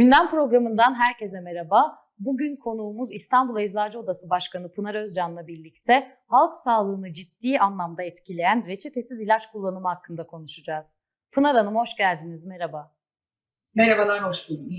Gündem programından herkese merhaba. Bugün konuğumuz İstanbul Eczacı Odası Başkanı Pınar Özcan'la birlikte halk sağlığını ciddi anlamda etkileyen reçetesiz ilaç kullanımı hakkında konuşacağız. Pınar Hanım hoş geldiniz, merhaba. Merhabalar, hoş bulduk.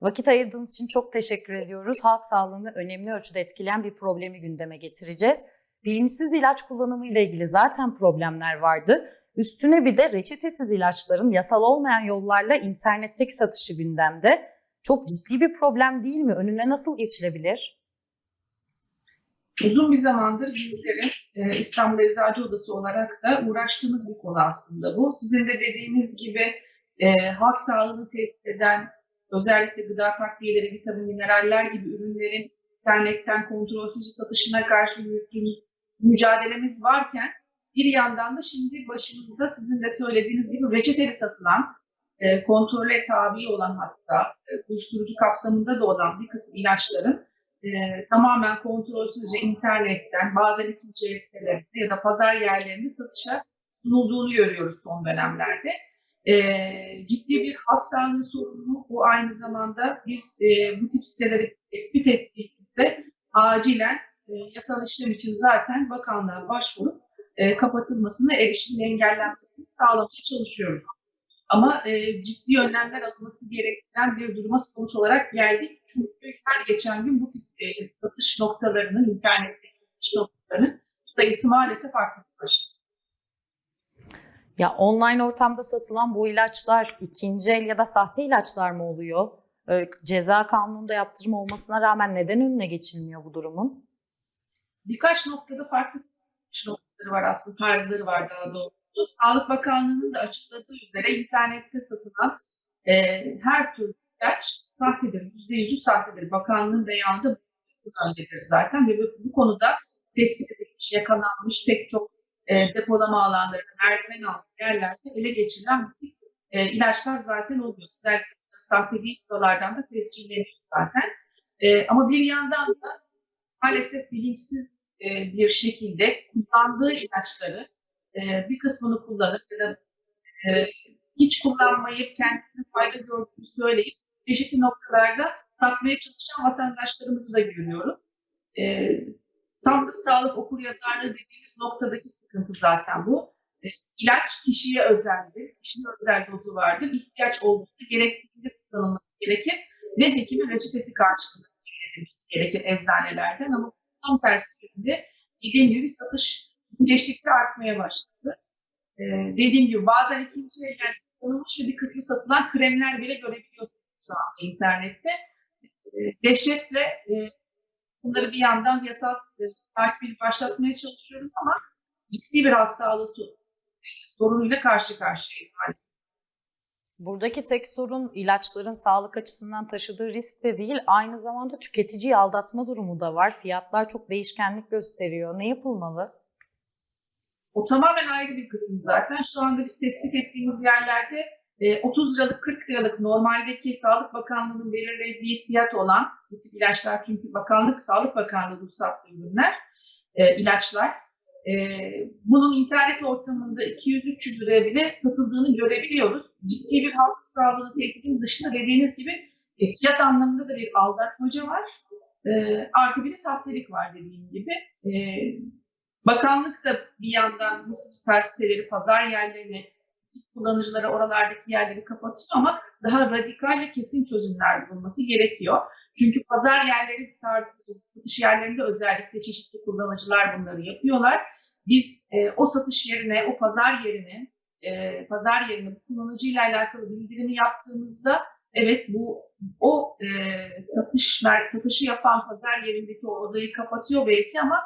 Vakit ayırdığınız için çok teşekkür ediyoruz. Halk sağlığını önemli ölçüde etkileyen bir problemi gündeme getireceğiz. Bilinçsiz ilaç kullanımı ile ilgili zaten problemler vardı. Üstüne bir de reçetesiz ilaçların yasal olmayan yollarla internetteki satışı gündemde. Çok ciddi bir problem değil mi? Önüne nasıl geçilebilir? Uzun bir zamandır bizlerin e, İstanbul Eczacı Odası olarak da uğraştığımız bir konu aslında bu. Sizin de dediğiniz gibi e, halk sağlığını tehdit eden özellikle gıda takviyeleri, vitamin, mineraller gibi ürünlerin internetten kontrolsüz satışına karşı yürüttüğümüz mücadelemiz varken bir yandan da şimdi başımızda sizin de söylediğiniz gibi reçeteli satılan, e, kontrole tabi olan hatta e, uyuşturucu kapsamında da olan bir kısım ilaçların e, tamamen kontrolsüzce internetten bazen ikinci sitelerinde ya da pazar yerlerinde satışa sunulduğunu görüyoruz son dönemlerde. E, ciddi bir halk sağlığı sorunu bu aynı zamanda biz e, bu tip siteleri tespit ettiğimizde acilen e, yasal işlem için zaten bakanlığa başvurup e, kapatılmasını, erişimin engellenmesini sağlamaya çalışıyoruz. Ama e, ciddi önlemler alınması gerektiren bir duruma sonuç olarak geldik. Çünkü her geçen gün bu tip e, satış noktalarının, internetteki satış noktalarının sayısı maalesef başladı. Ya online ortamda satılan bu ilaçlar ikinci el ya da sahte ilaçlar mı oluyor? Ee, ceza kanununda yaptırım olmasına rağmen neden önüne geçilmiyor bu durumun? Birkaç noktada farklı noktaları var aslında, tarzları var daha doğrusu. Sağlık Bakanlığı'nın da açıkladığı üzere internette satılan e, her tür ilaç sahtedir, %100'ü sahtedir. Bakanlığın beyanında bu yöndedir zaten ve bu, konuda tespit edilmiş, yakalanmış pek çok e, depolama alanları, merdiven altı yerlerde ele geçirilen bu e, ilaçlar zaten oluyor. Özellikle sahte değil buralardan da tescilleniyor zaten. E, ama bir yandan da maalesef bilinçsiz e, bir şekilde kullandığı ilaçları e, bir kısmını kullanıp ya da e, hiç kullanmayıp kendisine fayda gördüğünü söyleyip çeşitli noktalarda satmaya çalışan vatandaşlarımızı da görüyorum. E, tam da sağlık okur yazarlığı dediğimiz noktadaki sıkıntı zaten bu. E, ilaç kişiye özeldir, kişinin özel dozu vardır. İhtiyaç olduğunda gerektiğinde kullanılması gerekir ve hekimin reçetesi karşılığında gerekir eczanelerden ama tam tersi yönde dediğim gibi satış geçtikçe artmaya başladı. Ee, dediğim gibi bazen ikinci elden kullanılmış ve bir kısmı satılan kremler bile görebiliyorsunuz şu anda internette. Ee, dehşetle e, bunları bir yandan yasal e, takibini başlatmaya çalışıyoruz ama ciddi bir halk sorunuyla karşı karşıyayız maalesef. Buradaki tek sorun ilaçların sağlık açısından taşıdığı risk de değil, aynı zamanda tüketiciyi aldatma durumu da var. Fiyatlar çok değişkenlik gösteriyor. Ne yapılmalı? O tamamen ayrı bir kısım zaten. Şu anda biz tespit ettiğimiz yerlerde 30 liralık 40 liralık normaldeki Sağlık Bakanlığı'nın belirlediği fiyat olan bu tip ilaçlar çünkü Bakanlık, Sağlık Bakanlığı ruhsatlı ürünler, e, ilaçlar. E, bunun internet ortamında 200-300 liraya bile satıldığını görebiliyoruz. Ciddi bir halk sağlığı tehdidinin dışında dediğiniz gibi e, fiyat anlamında da bir aldatmaca var. E, artı bir de sahtelik var dediğim gibi. E, bakanlık da bir yandan bu tarz siteleri, pazar yerlerini, kullanıcılara oralardaki yerleri kapatıyor ama daha radikal ve kesin çözümler bulunması gerekiyor. Çünkü pazar yerleri tarzı satış yerlerinde özellikle çeşitli kullanıcılar bunları yapıyorlar. Biz e, o satış yerine, o pazar yerine, e, pazar yerine kullanıcıyla alakalı bildirimi yaptığımızda evet bu o e, satış satışı yapan pazar yerindeki o odayı kapatıyor belki ama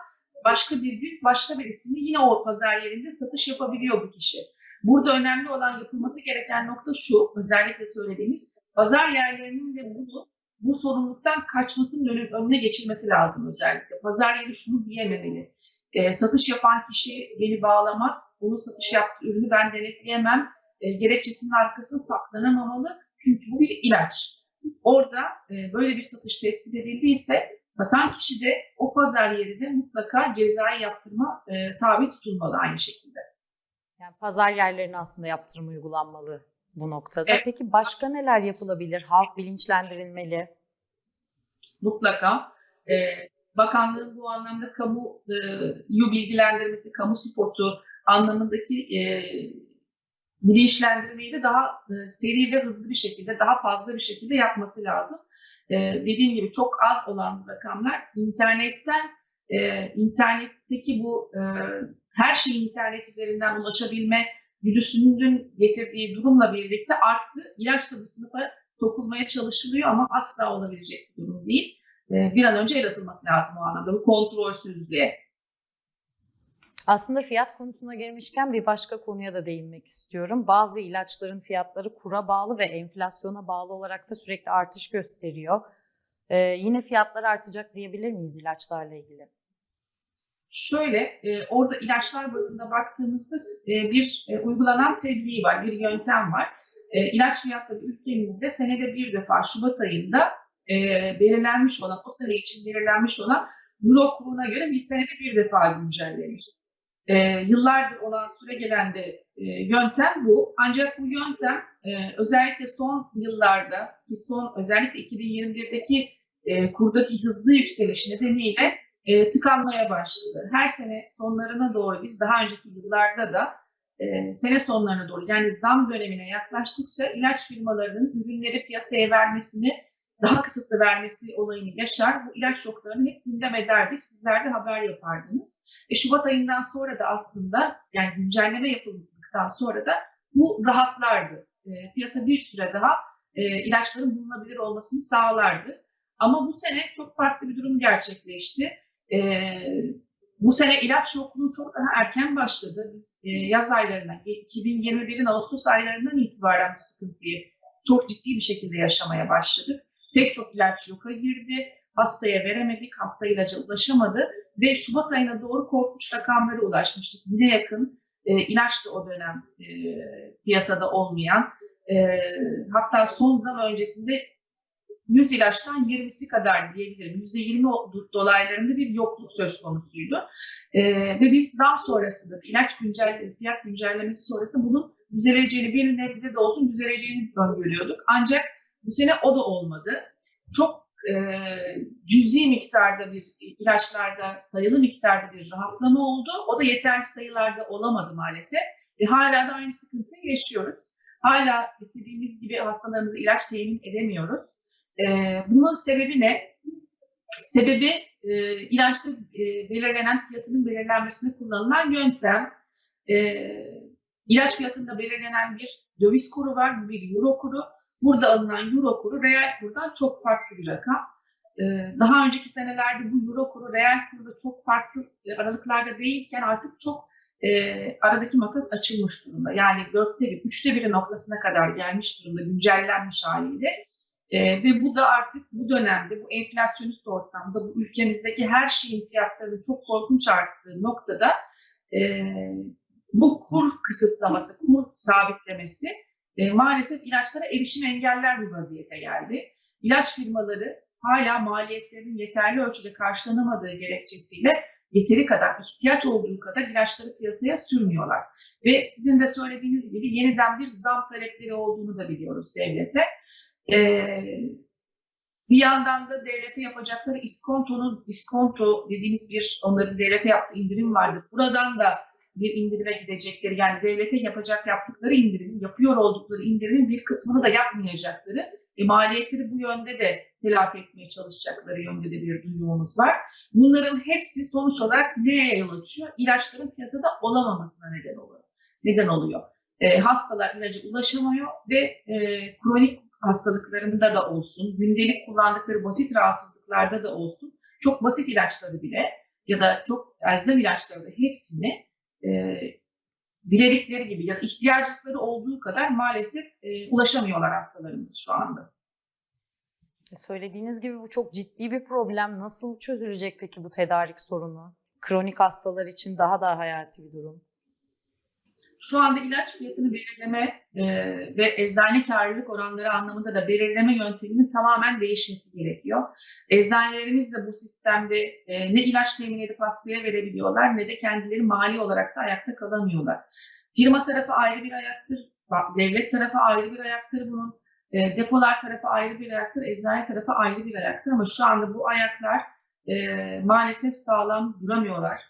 başka bir gün başka bir isimle yine o pazar yerinde satış yapabiliyor bu kişi. Burada önemli olan yapılması gereken nokta şu, özellikle söylediğimiz pazar yerlerinin de bunu bu sorumluluktan kaçmasının önü, önüne geçilmesi lazım özellikle. Pazar yeri şunu diyememeli. E, satış yapan kişi beni bağlamaz, onun satış yaptığı ürünü ben denetleyemem, e, gerekçesinin arkasına saklanamamalı. Çünkü bu bir ilaç. Orada e, böyle bir satış tespit edildiyse satan kişi de o pazar yeri de mutlaka cezai yaptırma e, tabi tutulmalı aynı şekilde. Yani pazar yerlerine aslında yaptırım uygulanmalı bu noktada. Evet. Peki başka neler yapılabilir? Halk bilinçlendirilmeli. mutlaka. E, bakanlığın bu anlamda kamu e, bilgilendirmesi, kamu spotu anlamındaki e, bilinçlendirmeyi de daha e, seri ve hızlı bir şekilde, daha fazla bir şekilde yapması lazım. E, dediğim gibi çok az olan rakamlar internetten, e, internetteki bu e, her şeyin internet üzerinden ulaşabilme virüsünün getirdiği durumla birlikte arttı. İlaç da bu sınıfa sokulmaya çalışılıyor ama asla olabilecek bir durum değil. Ee, bir an önce el atılması lazım o anlamda bu kontrolsüzlüğe. Aslında fiyat konusuna girmişken bir başka konuya da değinmek istiyorum. Bazı ilaçların fiyatları kura bağlı ve enflasyona bağlı olarak da sürekli artış gösteriyor. Ee, yine fiyatlar artacak diyebilir miyiz ilaçlarla ilgili? Şöyle e, orada ilaçlar bazında baktığımızda e, bir e, uygulanan tebliğ var, bir yöntem var. E, ilaç fiyatları ülkemizde senede bir defa Şubat ayında e, belirlenmiş olan, o sene için belirlenmiş olan Euro kuruna göre bir senede bir defa güncellenir. E, yıllardır olan süre gelen de e, yöntem bu. Ancak bu yöntem e, özellikle son yıllarda ki son özellikle 2021'deki e, kurdaki hızlı yükseliş nedeniyle e, tıkanmaya başladı. Her sene sonlarına doğru biz daha önceki yıllarda da e, sene sonlarına doğru yani zam dönemine yaklaştıkça ilaç firmalarının ürünleri piyasaya vermesini daha kısıtlı vermesi olayını yaşar. Bu ilaç şoklarını hep gündem ederdik. Sizler de haber yapardınız. E, Şubat ayından sonra da aslında yani güncelleme yapıldıktan sonra da bu rahatlardı. E, piyasa bir süre daha e, ilaçların bulunabilir olmasını sağlardı. Ama bu sene çok farklı bir durum gerçekleşti. E, bu sene ilaç yokluğu çok daha erken başladı. Biz e, yaz aylarına, 2021'in Ağustos aylarından itibaren bu sıkıntıyı çok ciddi bir şekilde yaşamaya başladık. Pek çok ilaç yoka girdi. Hastaya veremedik, hasta ilaca ulaşamadı ve Şubat ayına doğru korkunç rakamlara ulaşmıştık. Yine yakın e, ilaç da o dönem e, piyasada olmayan, e, hatta son zam öncesinde 100 ilaçtan 20'si kadar diyebilirim. %20 dolaylarında bir yokluk söz konusuydu. E, ve biz zam sonrasında da ilaç güncellemesi, fiyat güncellemesi sonrasında bunun düzeleceğini, bir nebze de olsun düzeleceğini öngörüyorduk. Ancak bu sene o da olmadı. Çok e, cüzi miktarda bir ilaçlarda, sayılı miktarda bir rahatlama oldu. O da yeterli sayılarda olamadı maalesef. Ve hala da aynı sıkıntıyı yaşıyoruz. Hala istediğimiz gibi hastalarımıza ilaç temin edemiyoruz. E, bunun sebebi ne? Sebebi e, ilaçta e, belirlenen fiyatının belirlenmesine kullanılan yöntem. E, ilaç fiyatında belirlenen bir döviz kuru var, bir euro kuru. Burada alınan euro kuru reel kurdan çok farklı bir rakam. E, daha önceki senelerde bu euro kuru reel kurda çok farklı aralıklarda değilken artık çok e, aradaki makas açılmış durumda. Yani dörtte bir, üçte biri noktasına kadar gelmiş durumda, güncellenmiş haliyle. E, ve bu da artık bu dönemde, bu enflasyonist ortamda, bu ülkemizdeki her şeyin fiyatlarının çok korkunç arttığı noktada e, bu kur kısıtlaması, kur sabitlemesi e, maalesef ilaçlara erişim engeller bir vaziyete geldi. İlaç firmaları hala maliyetlerinin yeterli ölçüde karşılanamadığı gerekçesiyle yeteri kadar, ihtiyaç olduğu kadar ilaçları piyasaya sürmüyorlar. Ve sizin de söylediğiniz gibi yeniden bir zam talepleri olduğunu da biliyoruz devlete. Ee, bir yandan da devlete yapacakları iskontonun, iskonto dediğimiz bir onların devlete yaptığı indirim vardı. Buradan da bir indirime gidecekleri yani devlete yapacak yaptıkları indirim, yapıyor oldukları indirimin bir kısmını da yapmayacakları e, maliyetleri bu yönde de telafi etmeye çalışacakları yönde de bir duyumumuz var. Bunların hepsi sonuç olarak neye yol açıyor? İlaçların piyasada olamamasına neden oluyor. Neden oluyor? E, hastalar ilaca ulaşamıyor ve e, kronik hastalıklarında da olsun, gündelik kullandıkları basit rahatsızlıklarda da olsun, çok basit ilaçları bile ya da çok elzem ilaçları da hepsini e, diledikleri gibi ya da ihtiyaçları olduğu kadar maalesef e, ulaşamıyorlar hastalarımız şu anda. Söylediğiniz gibi bu çok ciddi bir problem. Nasıl çözülecek peki bu tedarik sorunu? Kronik hastalar için daha da hayati bir durum. Şu anda ilaç fiyatını belirleme e, ve eczane karlılık oranları anlamında da belirleme yönteminin tamamen değişmesi gerekiyor. Eczanelerimiz de bu sistemde e, ne ilaç temin edip hastaya verebiliyorlar ne de kendileri mali olarak da ayakta kalamıyorlar. Firma tarafı ayrı bir ayaktır, Devlet tarafı ayrı bir ayaktır bunun. E, depolar tarafı ayrı bir ayaktır. Eczane tarafı ayrı bir ayaktır. Ama şu anda bu ayaklar e, maalesef sağlam duramıyorlar.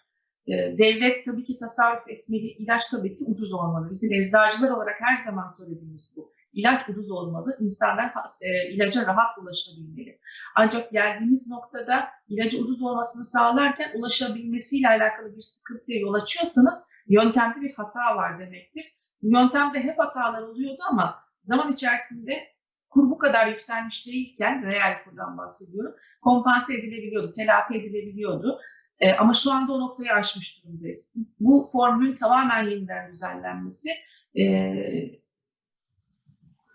E, devlet tabii ki tasarruf etmeli. ilaç tabii ki ucuz olmalı. Bizim eczacılar olarak her zaman söylediğimiz bu. İlaç ucuz olmalı. İnsanlar e, ilaca rahat ulaşabilmeli. Ancak geldiğimiz noktada ilacı ucuz olmasını sağlarken ulaşabilmesiyle alakalı bir sıkıntıya yol açıyorsanız yöntemde bir hata var demektir. Bu yöntemde hep hatalar oluyordu ama zaman içerisinde kur bu kadar yükselmiş değilken, reel kurdan bahsediyorum, kompanse edilebiliyordu, telafi edilebiliyordu. E, ama şu anda o noktayı aşmış durumdayız. Bu formülün tamamen yeniden düzenlenmesi, e,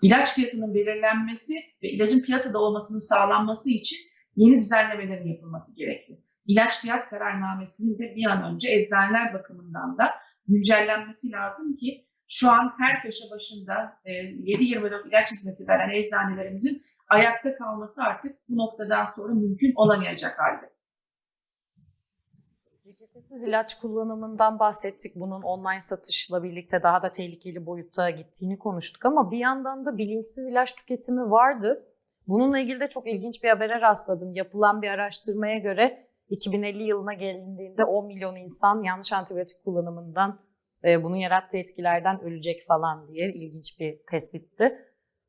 ilaç fiyatının belirlenmesi ve ilacın piyasada olmasının sağlanması için yeni düzenlemelerin yapılması gerekli. İlaç fiyat kararnamesinin de bir an önce eczaneler bakımından da güncellenmesi lazım ki şu an her köşe başında e, 7-24 ilaç hizmeti veren eczanelerimizin ayakta kalması artık bu noktadan sonra mümkün olamayacak halde. Reçetesiz ilaç kullanımından bahsettik. Bunun online satışla birlikte daha da tehlikeli boyuta gittiğini konuştuk ama bir yandan da bilinçsiz ilaç tüketimi vardı. Bununla ilgili de çok ilginç bir habere rastladım. Yapılan bir araştırmaya göre 2050 yılına gelindiğinde 10 milyon insan yanlış antibiyotik kullanımından e, bunun yarattığı etkilerden ölecek falan diye ilginç bir tespitti.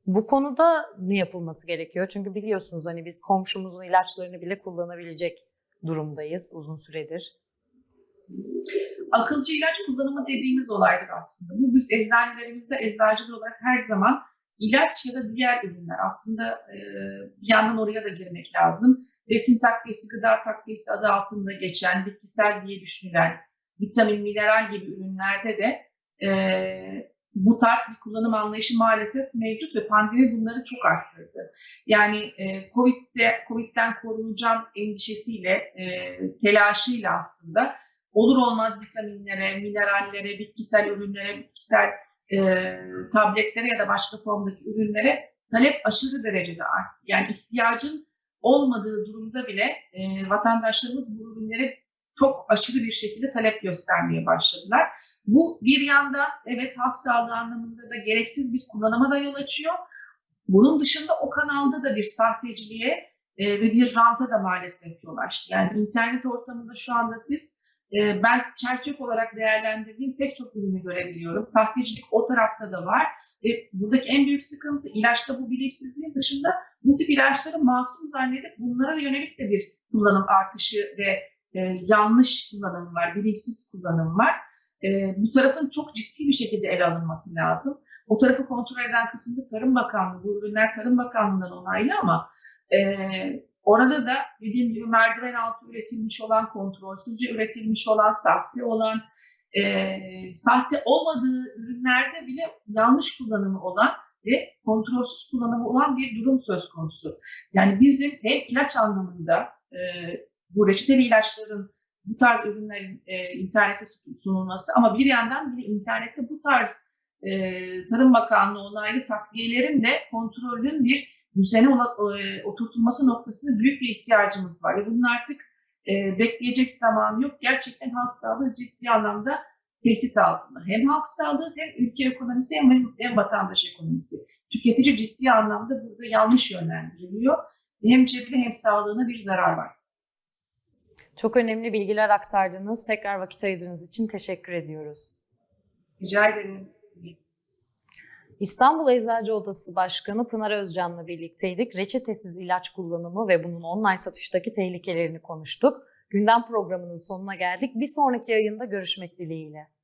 Bu konuda ne yapılması gerekiyor? Çünkü biliyorsunuz hani biz komşumuzun ilaçlarını bile kullanabilecek durumdayız uzun süredir. Akılcı ilaç kullanımı dediğimiz olaydır aslında. Bu biz eczanelerimizde eczacılar olarak her zaman ilaç ya da diğer ürünler aslında e, bir yandan oraya da girmek lazım. Besin takviyesi, gıda takviyesi adı altında geçen, bitkisel diye düşünülen, vitamin, mineral gibi ürünlerde de e, bu tarz bir kullanım anlayışı maalesef mevcut ve pandemi bunları çok arttırdı. Yani e, Covid'de, Covid'den korunacağım endişesiyle, e, telaşıyla aslında olur olmaz vitaminlere, minerallere, bitkisel ürünlere, bitkisel e, tabletlere ya da başka formdaki ürünlere talep aşırı derecede arttı. Yani ihtiyacın olmadığı durumda bile e, vatandaşlarımız bu ürünlere çok aşırı bir şekilde talep göstermeye başladılar. Bu bir yandan evet halk sağlığı anlamında da gereksiz bir kullanıma da yol açıyor. Bunun dışında o kanalda da bir sahteciliğe e, ve bir ranta da maalesef yol açtı. Yani internet ortamında şu anda siz e, ben çerçöp olarak değerlendirdiğim pek çok ürünü görebiliyorum. Sahtecilik o tarafta da var. Ve buradaki en büyük sıkıntı ilaçta bu bilinçsizliğin dışında bu tip ilaçları masum zannedip bunlara yönelik de bir kullanım artışı ve e, yanlış kullanım var, bilinçsiz kullanım var. E, bu tarafın çok ciddi bir şekilde ele alınması lazım. O tarafı kontrol eden kısımda Tarım Bakanlığı, bu ürünler Tarım Bakanlığı'ndan onaylı ama e, orada da dediğim gibi merdiven altı üretilmiş olan, kontrolsüzce üretilmiş olan, sahte olan, e, sahte olmadığı ürünlerde bile yanlış kullanımı olan ve kontrolsüz kullanımı olan bir durum söz konusu. Yani bizim hem ilaç anlamında e, bu reçeteli ilaçların bu tarz ürünlerin e, internette sunulması ama bir yandan bir internette bu tarz e, Tarım Bakanlığı onaylı takviyelerin de kontrolün bir düzene e, oturtulması noktasında büyük bir ihtiyacımız var. Ve bunun artık e, bekleyecek zaman yok. Gerçekten halk sağlığı ciddi anlamda tehdit altında. Hem halk sağlığı hem ülke ekonomisi hem, hem vatandaş ekonomisi. Tüketici ciddi anlamda burada yanlış yönlendiriliyor. Hem cebine hem sağlığına bir zarar var. Çok önemli bilgiler aktardınız. Tekrar vakit ayırdığınız için teşekkür ediyoruz. Rica ederim. İstanbul Eczacı Odası Başkanı Pınar Özcan'la birlikteydik. Reçetesiz ilaç kullanımı ve bunun online satıştaki tehlikelerini konuştuk. Gündem programının sonuna geldik. Bir sonraki yayında görüşmek dileğiyle.